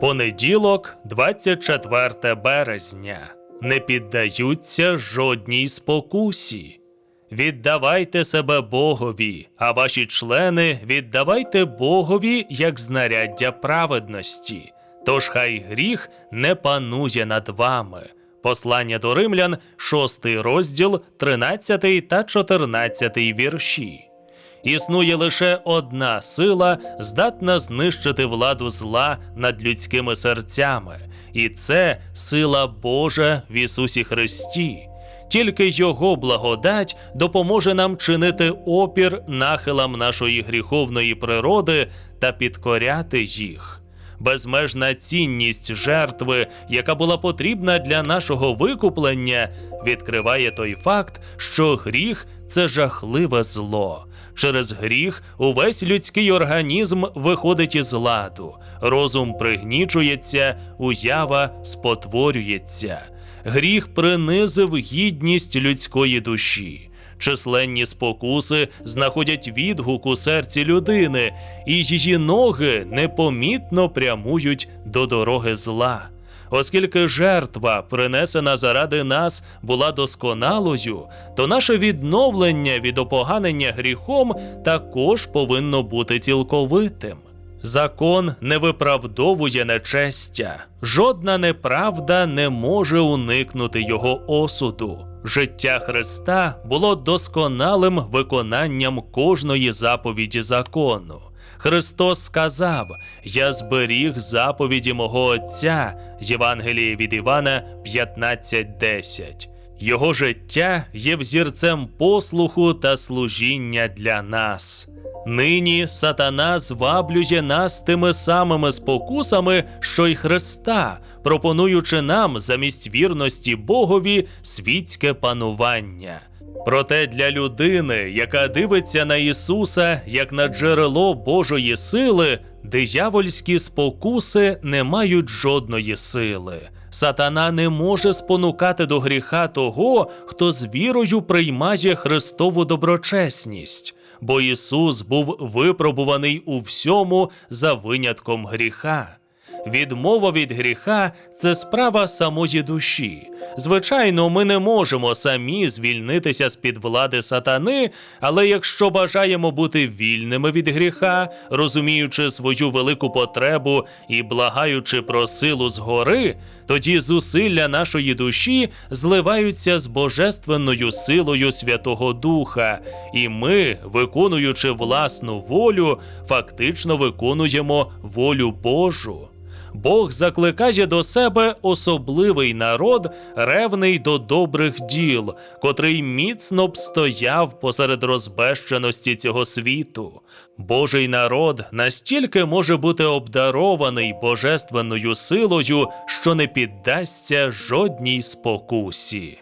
Понеділок, 24 березня. Не піддаються жодній спокусі. Віддавайте себе Богові, а ваші члени віддавайте Богові як знаряддя праведності. Тож хай гріх не панує над вами. Послання до римлян, 6 розділ, 13 та 14 вірші. Існує лише одна сила, здатна знищити владу зла над людськими серцями, і це сила Божа в Ісусі Христі. Тільки Його благодать допоможе нам чинити опір нахилам нашої гріховної природи та підкоряти їх. Безмежна цінність жертви, яка була потрібна для нашого викуплення, відкриває той факт, що гріх це жахливе зло. Через гріх увесь людський організм виходить із ладу, розум пригнічується, уява спотворюється. Гріх принизив гідність людської душі. Численні спокуси знаходять відгук у серці людини, і її ноги непомітно прямують до дороги зла. Оскільки жертва, принесена заради нас, була досконалою, то наше відновлення від опоганення гріхом також повинно бути цілковитим. Закон не виправдовує нечестя, жодна неправда не може уникнути його осуду. Життя Христа було досконалим виконанням кожної заповіді закону. Христос сказав: Я зберіг заповіді мого Отця Євангеліє від Івана 15.10. Його життя є взірцем послуху та служіння для нас. Нині сатана зваблює нас тими самими спокусами, що й Христа, пропонуючи нам замість вірності Богові світське панування. Проте для людини, яка дивиться на Ісуса як на джерело Божої сили, диявольські спокуси не мають жодної сили. Сатана не може спонукати до гріха того, хто з вірою приймає Христову доброчесність, бо Ісус був випробуваний у всьому за винятком гріха. Відмова від гріха це справа самої душі. Звичайно, ми не можемо самі звільнитися з під влади сатани, але якщо бажаємо бути вільними від гріха, розуміючи свою велику потребу і благаючи про силу згори, тоді зусилля нашої душі зливаються з божественною силою Святого Духа, і ми, виконуючи власну волю, фактично виконуємо волю Божу. Бог закликає до себе особливий народ, ревний до добрих діл, котрий міцно б стояв посеред розбещеності цього світу. Божий народ настільки може бути обдарований божественною силою, що не піддасться жодній спокусі.